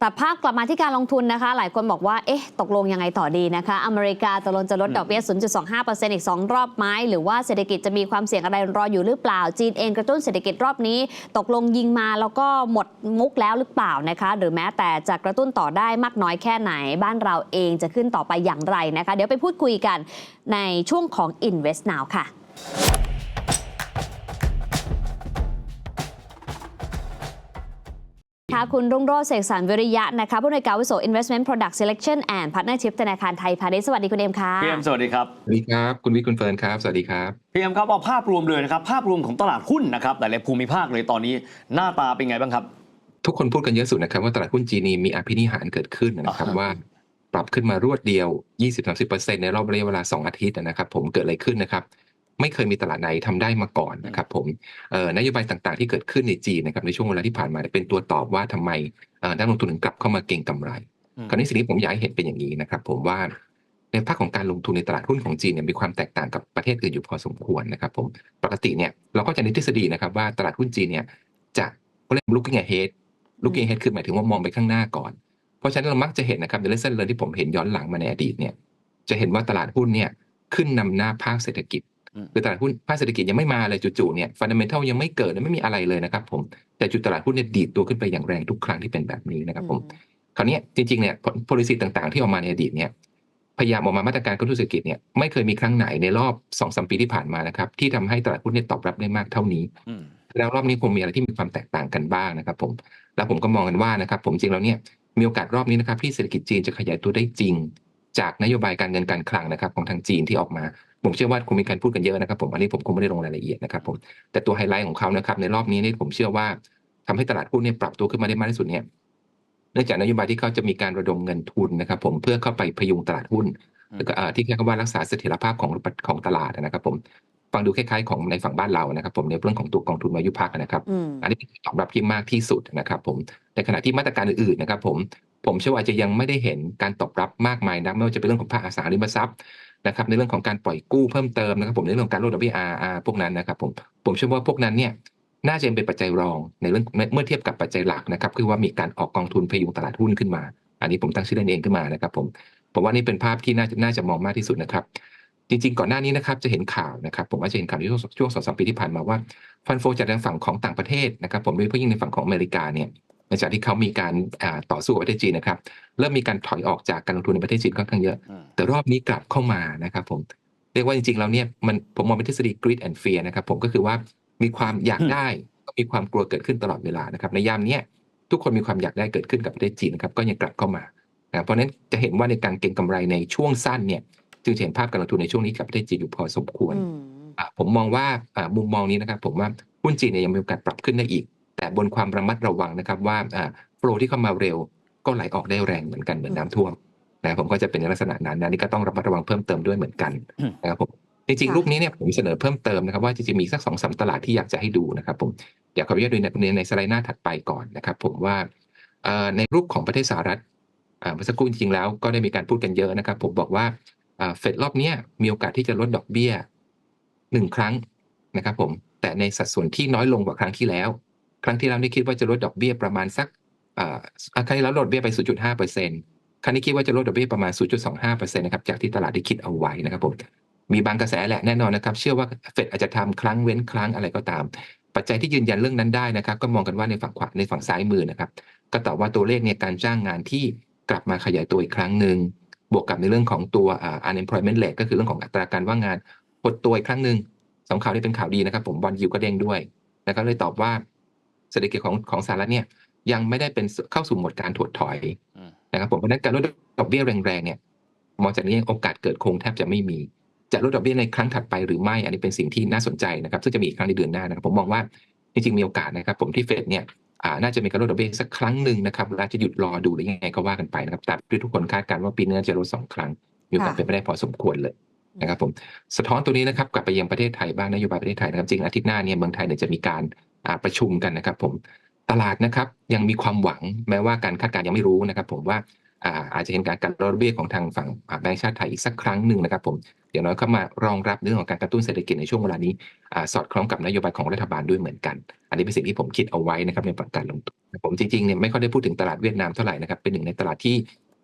แต่ภาพกลับมาที่การลงทุนนะคะ หลายคนบอกว่า เอ๊ะ ตกลงยังไงต่อดีนะคะ อเมริกาตกลงจะลดดอกเบี้ย 0.25%อีก 2 รอบไหมหรือว่าเศรษฐกิจจะมีความเสี่ยงอะไรรออยู่หรือเปล่า จีนเองกระตุ้นเศรษฐกิจรอบนี้ ตกลงยิงมาแล้วก็หมดมุกแล้วหรือเปล่านะคะ หรือแม้แต่จะกระตุ้นต่อได้มากน้อยแค่ไหน บ้านเราเองจะขึ้นต่อไปอย่างไรนะคะ เดี๋ยวไปพูดคุยกันในช่วงของ Invest Now ค่ะ ค่ะคุณรุ่งโรจน์เสกสรรวิริยะนะคะผู้ในวยการอาวุโส Investment Product Selection and Partnership ธนาคารไทยพาณิชย์สวัสดีคุณเอ็มค่ะพี่เอ็มสวัสดีครับสวัสดีครับ คุณวิทย์คุณเฟิร์นครับ สวัสดีครับพี่เอ็มครับเอาภาพรวมเลยนะครับ ภาพรวมของตลาดหุ้นนะครับหลายๆภูมิภาคเลยตอนนี้หน้าตาเป็นไงบ้างครับ ทุกคนพูดกันเยอะสุดนะครับว่าตลาดหุ้นจีนนี่มีอภินิหารเกิดขึ้นนะครับอ่าฮะว่าปรับขึ้นมารวดเดียว 20-30%ในรอบระยะเวลา 2 อาทิตย์นะครับผมเกิดอะไรขึ้นนะครับ ไม่เคยมีตลาดไหนทำได้มาก่อนนะครับผมเอ่อนโยบายต่างๆ ที่เกิดขึ้นในจีนนะครับในช่วงเวลาที่ผ่านมาเนี่ยเป็นตัวตอบว่าทำไมเอ่อนักลงทุนถึงกลับเข้ามาเก็งกำไรอืมคราวนี้สิ่งที่ผมอยากให้เห็นเป็นอย่างนี้นะครับ ผมว่าในภาคของการลงทุนในตลาดหุ้นของจีนเนี่ยมีความแตกต่างกับประเทศอื่นอยู่พอสมควรนะครับ ผมปกติเนี่ยเราก็จะในทฤษฎีนะครับ ว่าตลาดหุ้นจีนเนี่ยจะเขาเรียก looking ahead looking ahead คือหมายถึงว่ามองไปข้างหน้าก่อน เพราะฉะนั้นเรามักจะเห็นนะครับใน lesson learn ที่ผมเห็นย้อนหลังมาในอดีตเนี่ยจะเห็นว่าตลาดหุ้นเนี่ยขึ้นนำหน้าภาคเศรษฐกิจอืม คือตลาดหุ้นภาคเศรษฐกิจยังไม่มาเลยจู่ๆเนี่ยฟันเดเมนทัลยังไม่เกิดไม่มีอะไรเลยนะครับผมแต่จุดตลาดหุ้นเนี่ยดีดตัวขึ้นไปอย่างแรงทุกครั้งที่เป็นแบบนี้นะครับผมคราวเนี้ยจริงๆเนี่ย policy ต่างๆ ที่ออกมาในอดีตเนี่ยพยายามออกมามาตรการกระตุ้นเศรษฐกิจเนี่ยไม่เคยมีครั้งไหนในรอบ2อสปีที่ผ่านมานะครับที่ทำให้ตลาดหุ้นเนี่ยตอบรับได้มากเท่านี้อืมแล้วรอบนี้คงมีอะไรที่มีความแตกต่างกันบ้างนะครับ ผม แล้วผมก็มองกันว่านะครับ ผมจริงแล้วเนี่ยมีโอกาสรอบนี้นะครับที่เศรษฐกิจจีนจะขยายตัวได้จริง จากนโยบายการเงินการคลังนะครับ ของทางจีนที่ออกมา ผมเชื่อว่าคงมีการพูดกันเยอะนะครับผมอันนี้ผมคงไม่ได้ลงรายละเอียดนะครับผมแต่ตัวไฮไลท์ของเขานะครับในรอบนี้เนี่ยผมเชื่อว่าทำให้ตลาดหุ้นเนี่ยปรับตัวขึ้นมาได้มากที่สุดเนี่ยเนื่องจากนโยบายที่เขาจะมีการระดมเงินทุนนะครับผมเพื่อเข้าไปพยุงตลาดหุ้นอืมแล้วก็เอ่อที่เรียกว่ารักษาเสถียรภาพของของตลาดนะครับ ผมฟังดูคล้ายๆของในฝั่งบ้านเรานะครับ ผมในเรื่องของตัวกองทุนวายุพักนะครับอืมอันนี้เป็นตอบรับที่มากที่สุดนะครับ ผมในขณะที่มาตรการอื่นๆนะครับ ผมผมเชื่อว่าอาจจะยังไม่ได้เห็นการตอบรับมากมายนะไม่ว่าจะเป็นเรื่องของภาคอสังหาริมทรัพย์ นะครับในเรื่องของการปล่อยกู้เพิ่มเติมนะครับผมในเรื่องของการลดดอกเบี้ย RR พวกนั้นนะครับผมผมเชื่อว่าพวกนั้นเนี่ยน่าจะเป็นปัจจัยรองในเรื่องเมื่อเทียบกับปัจจัยหลักนะครับคือว่ามีการออกกองทุนพยุงตลาดหุ้นขึ้นมา อันนี้ผมตั้งชื่อเล่นเองขึ้นมานะครับผมผมว่านี่เป็นภาพที่น่าจะน่าจะมองมากที่สุดนะครับ จริงๆ ก่อนหน้านี้นะครับจะเห็นข่าวนะครับ ผมว่าจะเห็นข่าวในช่วงช่วงสองสามปีที่ผ่านมาว่าฟันโฟจากทางฝั่งของต่างประเทศนะครับ ผมโดยเฉพาะยิ่งในฝั่งของอเมริกาเนี่ย หลังจากที่เขามีการอ่าต่อสู้กับประเทศจีนนะครับเริ่มมีการถอยออกจากการลงทุนในประเทศจีนค่อนข้างเยอะอืมแต่รอบนี้กลับเข้ามานะครับผมเรียกว่าจริงๆแล้วเนี่ยมันผมมองเป็นทฤษฎี greed and fear นะครับผมก็คือว่ามีความอยากได้ก็มีความกลัวเกิดขึ้นตลอดเวลานะครับในยามเนี้ยทุกคนมีความอยากได้เกิดขึ้นกับประเทศจีนนะครับก็ยังกลับเข้ามานะครับเพราะฉะนั้นจะเห็นว่าในการเก็งกำไรในช่วงสั้นเนี่ยจึงจะเห็นภาพการลงทุนในช่วงนี้กับประเทศจีนอยู่พอสมควรอืมอะผมมองว่าอ่ามุมมองนี้นะครับผมว่าหุ้นจีนเนี่ยยังมีโอกาสปรับขึ้นได้อีก แต่บนความระมัดระวังนะครับว่าโฟลที่เข้ามาเร็วก็ไหลออกได้แรงเหมือนกันเหมือนน้ำท่วมนะครับผมก็จะเป็นในลักษณะนั้นนะนี่ก็ต้องระมัดระวังเพิ่มเติมด้วยเหมือนกันอืมนะครับผมจริงค่ะๆรูปนี้เนี่ยผมเสนอเพิ่มเติมนะครับว่าจริงๆมีสักสองสามตลาดที่อยากจะให้ดูนะครับผมอยากขออนุญาตดูในในสไลด์หน้าถัดไปก่อนนะครับ ผมว่าเอ่อในรูปของประเทศสหรัฐอ่าเมื่อสักครู่จริงๆแล้วก็ได้มีการพูดกันเยอะนะครับ ผมบอกว่าเฟดรอบเนี้ยมีโอกาสที่จะลดดอกเบี้ยหนึ่งครั้งนะครับ ผมแต่ในสัดส่วนที่น้อยลงกว่าครั้งที่แล้ว ครั้งที่แล้วนี่คิดว่าจะลดดอกเบี้ยประมาณสักอ่าครั้งที่แล้วลดเบี้ยไป 0.5เปอร์เซ็นต์ครั้งนี้คิดว่าจะลดดอกเบี้ยประมาณ 0.25เปอร์เซ็นต์นะครับ จากที่ตลาดได้คิดเอาไว้นะครับผมมีบางกระแสแหละแน่นอนนะครับ เชื่อว่าเฟดอาจจะทำครั้งเว้นครั้งอะไรก็ตาม ปัจจัยที่ยืนยันเรื่องนั้นได้นะครับ ก็มองกันว่าในฝั่งขวาในฝั่งซ้ายมือนะครับ ก็ตอบว่าตัวเลขเนี่ยการจ้างงานที่กลับมาขยายตัวอีกครั้งหนึ่ง บวกกับในเรื่องของตัวอ่า unemployment rate ก็คือเรื่องของอัตราการว่างงานหดตัวอีกครั้งหนึ่งสองข่าวนี้เป็นข่าวดีนะครับ ผมบอลยูก็เด้งด้วยนะครับเลยตอบว่า เศรษฐกิจของของสหรัฐเนี่ยยังไม่ได้เป็นเข้าสู่โหมดการถดถอยอืมนะครับผมเพราะฉะนั้นการลดดอกเบี้ยแรงๆเนี่ยมองจากนี้โอกาสเกิดคงแทบจะไม่มีจะลดดอกเบี้ยในครั้งถัดไปหรือไม่ อันนี้เป็นสิ่งที่น่าสนใจนะครับซึ่งจะมีอีกครั้งในเดือนหน้านะครับผมมองว่าจริงๆมีโอกาสนะครับ ผมที่เฟดเนี่ยอ่าน่าจะมีการลดดอกเบี้ยสักครั้งหนึ่งนะครับแล้วจะหยุดรอดูหรือยังไงก็ว่ากันไปนะครับแต่ที่ทุกคนคาดการณ์ว่าปีหนี้าจะลดสองครั้งมีโอกาสค่ะเป็นไปได้พอสมควรเลยนะครับผมสะท้อนตัวนี้นะครับกลับไปยังประเทศไทยบ้างนโยบายประเทศไทยนะครับจริงอาทิตย์หน้าเนี่ยเมืองไทยเนี่ยจะมีการอ่าประชุมกันนะครับผมตลาดนะครับยังมีความหวังแม้ว่าการคาดการณ์ยังไม่รู้นะครับ ผมว่าอาจจะเห็นการกัดดอกเบี้ยของทางฝั่งแบงก์ชาติไทยอีกสักครั้งหนึ่งนะครับผมอย่างน้อยเข้ามารองรับเรื่องของการกระตุ้นเศรษฐกิจในช่วงเวลานี้อสอดคล้องกับนโยบายของรัฐบาลด้วยเหมือนกัน อันนี้เป็นสิ่งที่ผมคิดเอาไว้นะครับในการลงทุนผมจริงๆเนี่ยไม่ค่อยได้พูดถึงตลาดเวียดนามเท่าไหร่นะครับเป็นหนึ่งในตลาดที่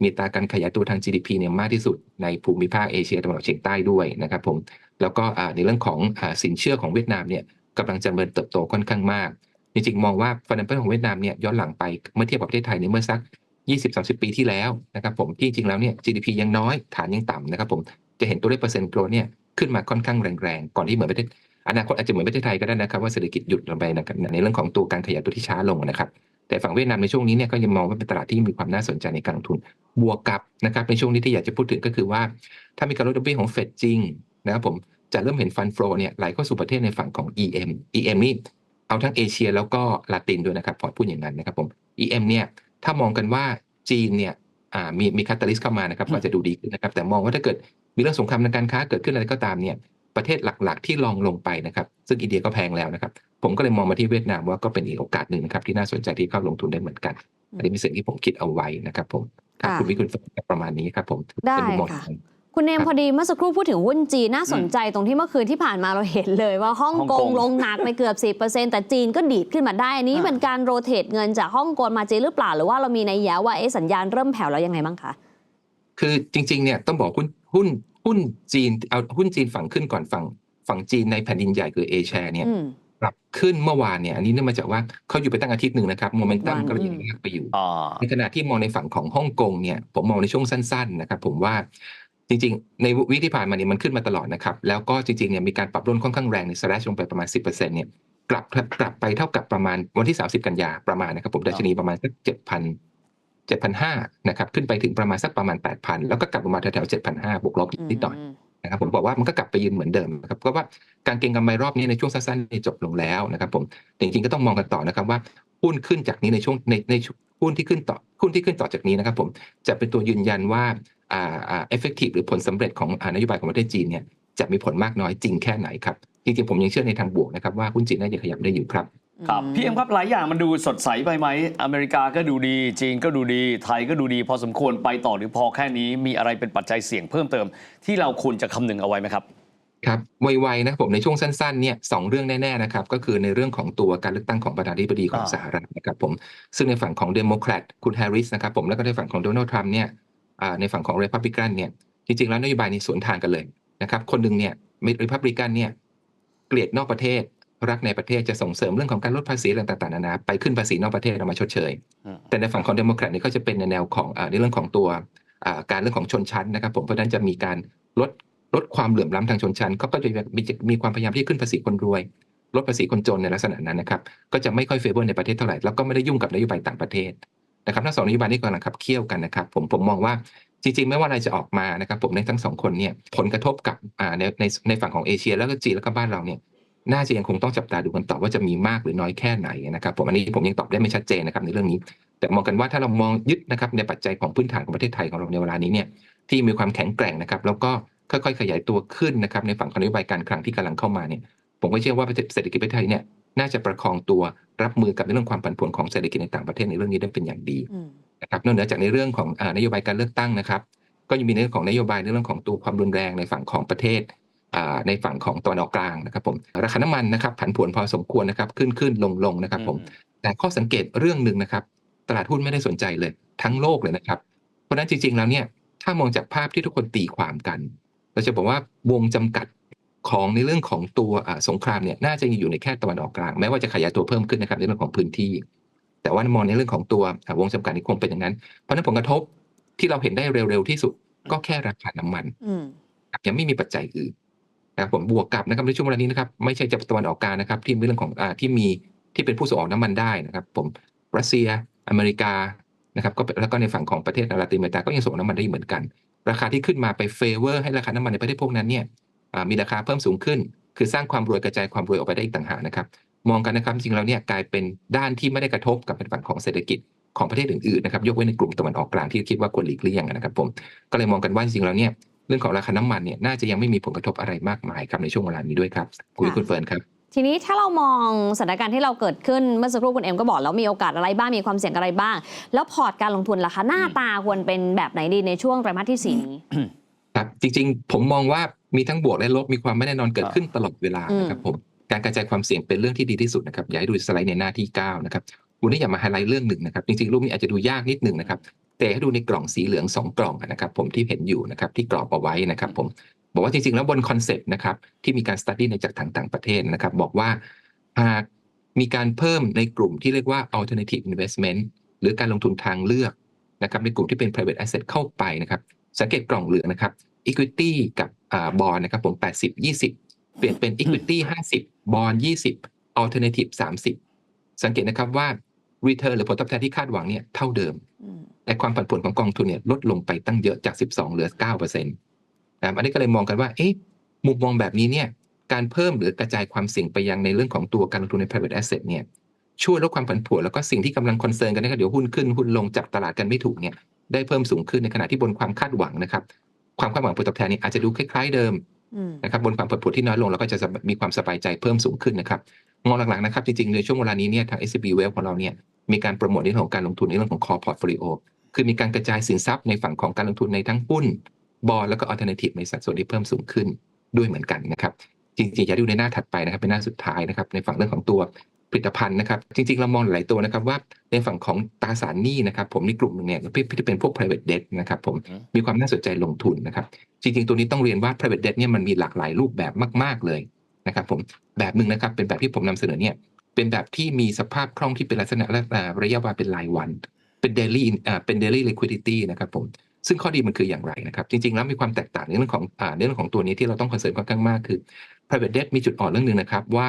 มีตาการขยายตัวทาง GDP เนี่ยมากที่สุดในภูมิภาคเอเชียตะวันออกเฉียงใต้ด้วยนะครับผมแล้วก็ในเรื่องของอสินเชื่อของเวียดนามเนี่ย กำลังจะเริญเติบโตค่อนข้างมาก จริงๆ มองว่าฟันเดเปิลของเวียดนามเนี่ยย้อนหลังไปเมื่อเทียบกับประเทศไทยในเมื่อสัก 20-30 ปีที่แล้วนะครับผมที่จริงแล้วเนี่ย GDP ยังน้อยฐานยังต่ำนะครับผมจะเห็นตัวเลขเปอร์เซ็นต์โกรเนี่ยขึ้นมาค่อนข้างแรงๆก่อนที่เหมือนประเทศอนาคตอาจจะเหมือนประเทศไทยก็ได้นะครับว่าเศรษฐกิจหยุดลงไปนะครับในเรื่องของตัวการขยายตัวที่ช้าลงนะครับแต่ฝั่งเวียดนามในช่วงนี้เนี่ยก็ยังมองว่าเป็นตลาดที่มีความน่าสนใจในการลงทุน บวกกับนะครับในช่วงนี้ที่อยากจะพูดถึงก็คือว่า ถ้ามีการลดดอกเบี้ยของเฟดจริงนะครับผม จะเริ่มเห็นฟันโฟลเนี่ยไหลเข้าสู่ประเทศในฝั่งของ EM EM นี่เอาทั้งเอเชียแล้วก็ลาตินด้วยนะครับพอพูดอย่างนั้นนะครับผม EM เนี่ยถ้ามองกันว่าจีนเนี่ยอ่ามีมีคาตาลิสเข้ามานะครับก็จะดูดีขึ้นนะครับ แต่มองว่าถ้าเกิดมีเรื่องสงครามทางการค้าเกิดขึ้นอะไรก็ตามเนี่ยประเทศหลักๆ ที่ลองลงไปนะครับ ซึ่งอินเดียก็แพงแล้วนะครับ ผมก็เลยมองมาที่เวียดนามว่าก็เป็นอีกโอกาสหนึ่งนะครับ ที่น่าสนใจที่เข้าลงทุนได้เหมือนกันอันนี้เป็นสิ่งที่ผมคิดเอาไว้นะครับ ผมครับค่ะคุณวิคุณฝนประมาณนี้ครับผมได้เป็นมุมมองค่ะของ คุณเนมครับพอดีเมื่อสักครู่พูดถึงหุ้นจีนน่าสนใจตรงที่เมื่อคืนที่ผ่านมาเราเห็นเลยว่าฮ่องฮ่องกกงงลงหนักไปเกือบ 10%แต่จีนก็ดีดขึ้นมาได้ อันนี้อ่าเป็นการโรเตทเงินจากฮ่องกงมาจีนหรือเปล่า หรือว่าเรามีนัยยะว่าเอ๊ะสัญญาณเริ่มแผ่วแล้วยังไงบ้างคะ คือจริงๆเนี่ยต้องบอกหุ้นหุ้นหุ้นจีนเอาหุ้นจีนฝั่งขึ้นก่อนฝั่งฝั่งจีนในแผ่นดินใหญ่คือเอเชียเนี่ยอืม ปรับขึ้นเมื่อวานเนี่ยอันนี้เนื่องมาจากว่าเขาอยู่ไปตั้งอาทิตย์หนึ่งนะครับโมเมนตัมวันก็เลยอืยังมลากไปอยู่อ่าในขณะที่มองในฝั่งของฮ่องกงเนี่ยผมมองในช่วงสั้น ๆ นะครับ ผมว่า จริงๆ ในวิที่ผ่านมาเนี่ยมันขึ้นมาตลอดนะครับ แล้วก็จริงๆเนี่ยมีการปรับลดค่อนข้างแรงในสแลชลงไปประมาณ 10%เนี่ยกลับกลับไปเท่ากับประมาณวันที่ 30 กันยาประมาณนะครับผมดัชนีประมาณสัก7,000 7,500นะครับขึ้นไปถึงประมาณสักประมาณ8,000แล้วก็กลับมาแถวๆ7,500บวกลบนิดหน่อยนะครับผมบอกว่ามันก็กลับไปยืนเหมือนเดิมนะครับเพราะว่าการเก็งกำไรรอบนี้ในช่วงสั้นๆนี่จบลงแล้วนะครับผมแต่จริงๆก็ต้องมองกันต่อนะครับว่าหุ้นขึ้นจากนี้ในช่วงในในหุ้นที่ขึ้นต่อหุ้นที่ขึ้นต่อจากนี้นะครับผมจะเป็นตัวยืนยันว่า อ่าอ่า effective หรือผลสำเร็จของอ่านโยบายของประเทศจีนเนี่ยจะมีผลมากน้อยจริงแค่ไหนครับจริงๆผมยังเชื่อในทางบวกนะครับว่าหุ้นจีนน่าจะขยับได้อยู่ครับครับพี่เอ็มครับหลายอย่างมันดูสดใสไปไหม อเมริกาก็ดูดี จีนก็ดูดี ไทยก็ดูดี พอสมควรไปต่อหรือพอแค่นี้มีอะไรเป็นปัจจัยเสี่ยงเพิ่มเติม ที่เราควรจะคำนึงเอาไว้ไหมครับครับไวๆนะครับผมในช่วงสั้นๆเนี่ยสองเรื่องแน่ๆนะครับก็คือในเรื่องของตัวการเลือกตั้งของประธานาธิบดีของอ่าสหรัฐนะครับผมซึ่งในฝั่งของเดโมแครตคุณแฮร์ริสนะครับผมแล้วก็ในฝั่งของโดนัลด์ทรัมป์เนี่ยอ่า ในฝั่งของเรพับลิกันเนี่ยจริงๆแล้วนโยบายนี้สวนทางกันเลยนะครับคนหนึ่งเนี่ยเรพับลิกันเนี่ยเกลียดนอกประเทศรักในประเทศจะส่งเสริมเรื่องของการลดภาษีอะไรต่างๆนานาไปขึ้นภาษีนอกประเทศเอามาชดเชยอืมแต่ในฝั่งของเดโมแครตเนี่ยก็จะเป็นในแนวของอาในเรื่องของตัวอ่าการเรื่องของชนชั้นนะครับผมเพราะฉะนั้นจะมีการลดลดความเหลื่อมล้ำทางชนชั้นเขาก็จะมีมีความพยายามที่จะขึ้นภาษีคนรวย ลดภาษีคนจนในลักษณะนั้นนะครับก็จะไม่ค่อยเฟเวอร์ในประเทศเท่าไหร่แล้วก็ไม่ได้ยุ่งกับนโยบายต่างประเทศ นะครับทั้งสองนโยบายนี้กำลังขับเคี่ยวกันนะครับผมผมมองว่าจริงๆ ไม่ว่าอะไรจะออกมานะครับผมในทั้งสองคนเนี่ยผลกระทบกับในในในฝั่งของเอเชีย แล้วก็จีนแล้วก็บ้านเราเนี่ยน่าจะยังคงต้องจับตาดูกันต่อว่าจะมีมากหรือน้อยแค่ไหนนะครับผมอันนี้ผมยังตอบได้ไม่ชัดเจนนะครับในเรื่องนี้ แต่มองกันว่าถ้าเรามองยึดนะครับในปัจจัยของพื้นฐานของประเทศไทยของเราในเวลานี้เนี่ยที่มีความแข็งแกร่งนะครับแล้วก็ค่อยๆ ขยายตัวขึ้นนะครับในฝั่งของนโยบายการคลังที่กำลังเข้ามาเนี่ยผมก็เชื่อว่าเศรษฐกิจประเทศไทยเนี่ยน่าจะประคองตัว รับมือกับในเรื่องความผันผวนของเศรษฐกิจในต่างประเทศในเรื่องนี้ได้เป็นอย่างดีอืมนะครับนอกเหนือจากในเรื่องของอ่านโยบายการเลือกตั้งนะครับ ก็ยังมีในเรื่องของนโยบายในเรื่องของตัวความรุนแรงในฝั่งของประเทศอ่าในฝั่งของตะวันออกกลางนะครับผมราคาน้ำมันนะครับผันผวนพอสมควรนะครับขึ้นขึ้นลงลงนะครับผมแต่ข้อสังเกตเรื่องหนึ่งนะครับ ตลาดหุ้นไม่ได้สนใจเลย ทั้งโลกเลยนะครับ เพราะฉะนั้นจริงๆแล้วเนี่ยถ้ามองจากภาพที่ทุกคนตีความกัน เราจะบอกว่าวงจำกัด ของในเรื่องของตัวอ่าสงครามเนี่ยน่าจะยังอยู่ในแค่ตะวันออกกลางแม้ว่าจะขยายตัวเพิ่มขึ้นนะครับในเรื่องของพื้นที่ แต่ว่ามองในเรื่องของตัวอ่าวงจำกัดนี่คงเป็นอย่างนั้น เพราะฉะนั้นผลกระทบที่เราเห็นได้เร็วๆที่สุดก็แค่ราคาน้ำมันอืมครับยังไม่มีปัจจัยอื่นนะครับผมบวกกับนะครับในช่วงเวลานี้นะครับไม่ใช่จะตะวันออกกลางนะครับ ที่มีเรื่องของอ่าที่มีที่เป็นผู้ส่งออกน้ำมันได้นะครับ ผมรัสเซีย อเมริกานะครับก็เป็นแล้วก็ในฝั่งของประเทศลาตินอเมริกาก็ยังส่งน้ำมันได้เหมือนกัน ราคาที่ขึ้นมาไปเฟเวอร์ให้ราคาน้ำมันในประเทศพวกนั้นเนี่ยอ่า มีราคาเพิ่มสูงขึ้น คือสร้างความรวยกระจายความรวยออกไปได้อีกต่างหากนะครับ มองกันนะครับจริงๆแล้วเนี่ยกลายเป็นด้านที่ไม่ได้กระทบกับเป็นฝั่งของเศรษฐกิจของประเทศอื่นๆนะครับยกเว้นในกลุ่มตะวันออกกลางที่คิดว่าควรหลีกเลี่ยงนะครับผมก็เลยมองกันว่าจริงๆแล้วเนี่ยเรื่องของราคาน้ำมันเนี่ยน่าจะยังไม่มีผลกระทบอะไรมากมายครับในช่วงเวลานี้ด้วยครับคุยค่ะคุณเฟิร์นครับทีนี้ถ้าเรามองสถานการณ์ที่เราเกิดขึ้นเมื่อสักครู่คุณเอ็มก็บอกแล้วมีโอกาสอะไรบ้างมีความเสี่ยงอะไรบ้าง แล้วพอร์ตการลงทุนล่ะคะหน้าตาควรเป็นแบบไหนดีในช่วงไตรมาสที่สี่นี้ ครับจริงๆ ผมมองว่ามีทั้งบวกและลบมีความไม่แน่นอนเกิดขึ้นตลอดเวลานะครับผมการกระจายความเสี่ยงเป็นเรื่องที่ดีที่สุดนะครับอยากให้ดูสไลด์ในหน้าที่9นะครับวันนี้อยากมาไฮไลท์เรื่องหนึ่งนะครับจริงๆรูปนี้อาจจะดูยากนิดหนึ่งนะครับแต่ให้ดูในกล่องสีเหลือง 2 กล่องนะครับผมที่เห็นอยู่นะครับที่กรอบเอาไว้นะครับผมบอกว่าจริงๆ แล้วบนคอนเซปต์นะครับที่มีการสตัดดี้ในจากทางต่างประเทศนะครับบอกว่าหากมีการเพิ่มในกลุ่มที่เรียกว่า alternative investment หรือการลงทุนทางเลือกนะครับในกลุ่มที่เป็น private asset เข้าไปนะครับ สังเกตกล่องเหลืองนะครับ equity กับอ่าบอลนะครับผม 80 20 เปลี่ยนเป็น equity 50 บอล20 alternative 30 สังเกตนะครับว่า return หรือผลตอบแทนที่คาดหวังเนี่ยเท่าเดิมแต่ความผันผวนของกองทุนเนี่ยลดลงไปตั้งเยอะจาก 12 เหลือ 9%นะครับอันนี้ก็เลยมองกันว่าเอ๊ะมุมมองแบบนี้เนี่ยการเพิ่มหรือกระจายความเสี่ยงไปยังในเรื่องของตัวการลงทุนใน private asset เนี่ยช่วยลดความผันผวนแล้วก็สิ่งที่กำลังคอนเซิร์นกันนะครับเดี๋ยวหุ้นขึ้นหุ้นลงจับตลาดกันไม่ถูกเนี่ย ได้เพิ่มสูงขึ้นในขณะที่บนความคาดหวังนะครับ ความคาดหวังผลตอบแทนนี่อาจจะดูคล้าย ๆ เดิมอืมนะครับบนความผันผวนที่น้อยลงเราก็จะมีความสบายใจเพิ่มสูงขึ้นนะครับมองหลักๆนะครับจริงๆในช่วงเวลานี้เนี่ยทาง SCB Wealth ของเราเนี่ยมีการโปรโมทในเรื่องของการลงทุนในเรื่องของ core portfolio คือมีการกระจายสินทรัพย์ในฝั่งของการลงทุนในทั้งหุ้นบอลแล้วก็ alternative ในสัดส่วนที่เพิ่มสูงขึ้นด้วยเหมือนกันนะครับจริงๆอย่าดูในหน้าถัดไปนะครับเป็นหน้าสุดท้ายนะครับในฝั่งเรื่องของตัว ผลิตภัณฑ์นะครับ จริงๆ เรามองหลายตัวนะครับว่าในฝั่งของตราสารหนี้นะครับ ผมในกลุ่มหนึ่งเนี่ยที่เป็นพวก private debt นะครับผมอืมมีความน่าสนใจลงทุนนะครับจริงๆ ตัวนี้ต้องเรียนว่า private debt เนี่ยมันมีหลากหลายรูปแบบมากๆเลยนะครับผมแบบหนึ่งนะครับเป็นแบบที่ผมนำเสนอเนี่ยเป็นแบบที่มีสภาพคล่องที่เป็นลักษณะและระยะเวลาเป็นรายวัน เป็น daily อ่าเป็น daily liquidity นะครับผมซึ่งข้อดีมันคืออย่างไรนะครับจริงๆแล้วมีความแตกต่างในเรื่องของอ่าในเรื่องของตัวนี้ที่เราต้องคอนเซิร์นค่อนข้างมากคือ private debt มีจุดอ่อนเรื่องหนึ่งนะครับว่า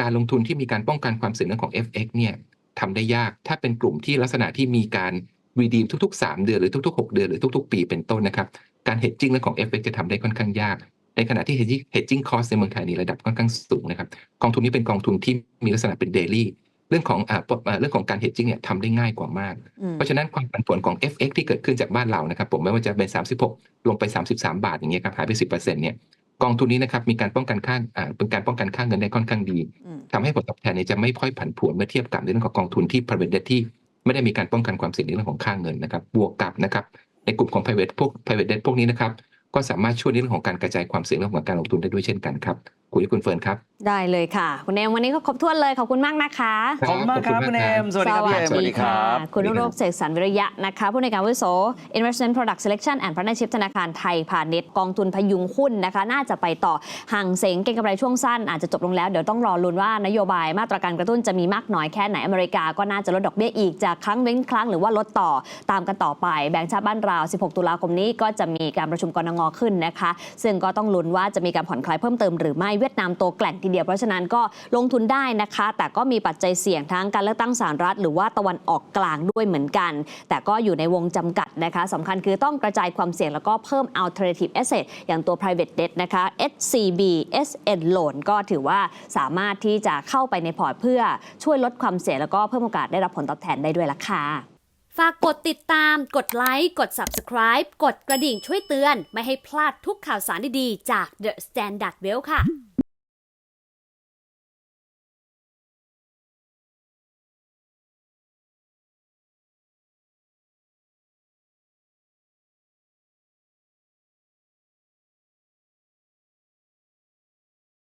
การลงทุนที่มีการป้องกันความเสี่ยงเรื่องของ FX เนี่ยทำได้ยากถ้าเป็นกลุ่มที่ลักษณะที่มีการ redeem ทุกๆ 3 เดือนหรือทุกๆ 6 เดือนหรือทุก ๆ ปีเป็นต้นนะครับ การ hedging เรื่องของ FX จะทำได้ค่อนข้างยาก ในขณะที่ hedging hedging cost ในเมืองไทยนี่ระดับค่อนข้างสูงนะครับกองทุนนี้เป็นกองทุนที่มีลักษณะเป็น daily เรื่องของอ่าปอ่าเรื่องของการ hedging เนี่ยทำได้ง่ายกว่ามากอืมเพราะฉะนั้นความผันผวนของ FX ที่เกิดขึ้นจากบ้านเรานะครับ ผมไม่ว่าจะเป็น 36 ลงไป 33 บาทอย่างเงี้ยครับหายไป 10%เนี่ย กองทุนนี้นะครับมีการป้องกันค่าอ่าเป็นการป้องกันค่าเงินได้ค่อนข้างดีอืมทำให้ผลตอบแทนเนี่ยจะไม่ค่อยผันผวนเมื่อเทียบกับในเรื่องของกองทุนที่ private debt ที่ไม่ได้มีการป้องกันความเสี่ยงในเรื่องของค่าเงินนะครับบวกกับนะครับในกลุ่มของ private พวก private debt พวกนี้นะครับก็สามารถช่วยในเรื่องของการกระจายความเสี่ยงเรื่องของการลงทุนได้ด้วยเช่นกันครับ คุณยุ้ยคุณเฟิร์นครับ ได้เลยค่ะ คุณเอ็มวันนี้ก็ครบถ้วนเลยขอบคุณมากนะคะ ขอบคุณมากครับคุณเอมสวัสดีครับพี่เอมสวัสดีค่ะคุณสวัสดีครับรุ่งโรจน์เสกสรรวิริยะนะคะผู้ในวยการอาวุโส Investment Product Selection and Partnership ธนาคารไทยพาณิชย์กองทุนพยุงหุ้นนะคะ น่าจะไปต่อห่างเสงเก็งกำไรช่วงสั้นอาจจะจบลงแล้วเดี๋ยวต้องรอลุ้นว่านโยบายมาตรการกระตุ้นจะมีมากน้อยแค่ไหนอเมริกาก็น่าจะลดดอกเบี้ยอีกจากครั้งเว้นครั้งหรือว่าลดต่อตามกันต่อไปแบงก์ชาติบ้านเรา 16 ตุลาคมนี้ก็จะมีการประชุมกรงงขึ้นนะคะ ซึ่งก็ต้องลุ้นว่าจะมีการผ่อนคลายเพิ่มเติมหรือไม่เวียดนามตัวแกล่งทีเดียวเพราะฉะนั้นก็ลงทุนได้นะคะ แต่ก็มีปัจจัยเสี่ยงทั้งการเลือกตั้งสหรัฐ หรือว่าตะวันออกกลางด้วยเหมือนกัน แต่ก็อยู่ในวงจำกัดนะคะสำคัญคือต้องกระจายความเสี่ยงแล้วก็เพิ่ม alternative asset อย่างตัว private debt นะคะ SCB SN loan ก็ถือว่าสามารถที่จะเข้าไปในพอร์ตเพื่อช่วยลดความเสี่ยงแล้วก็เพิ่มโอกาสได้รับผลตอบแทนได้ด้วยล่ะค่ะฝากกดติดตาม กดไลค์ กด Subscribe กดกระดิ่งช่วยเตือน ไม่ให้พลาดทุกข่าวสารดีๆ จาก The Standard Well ค่ะ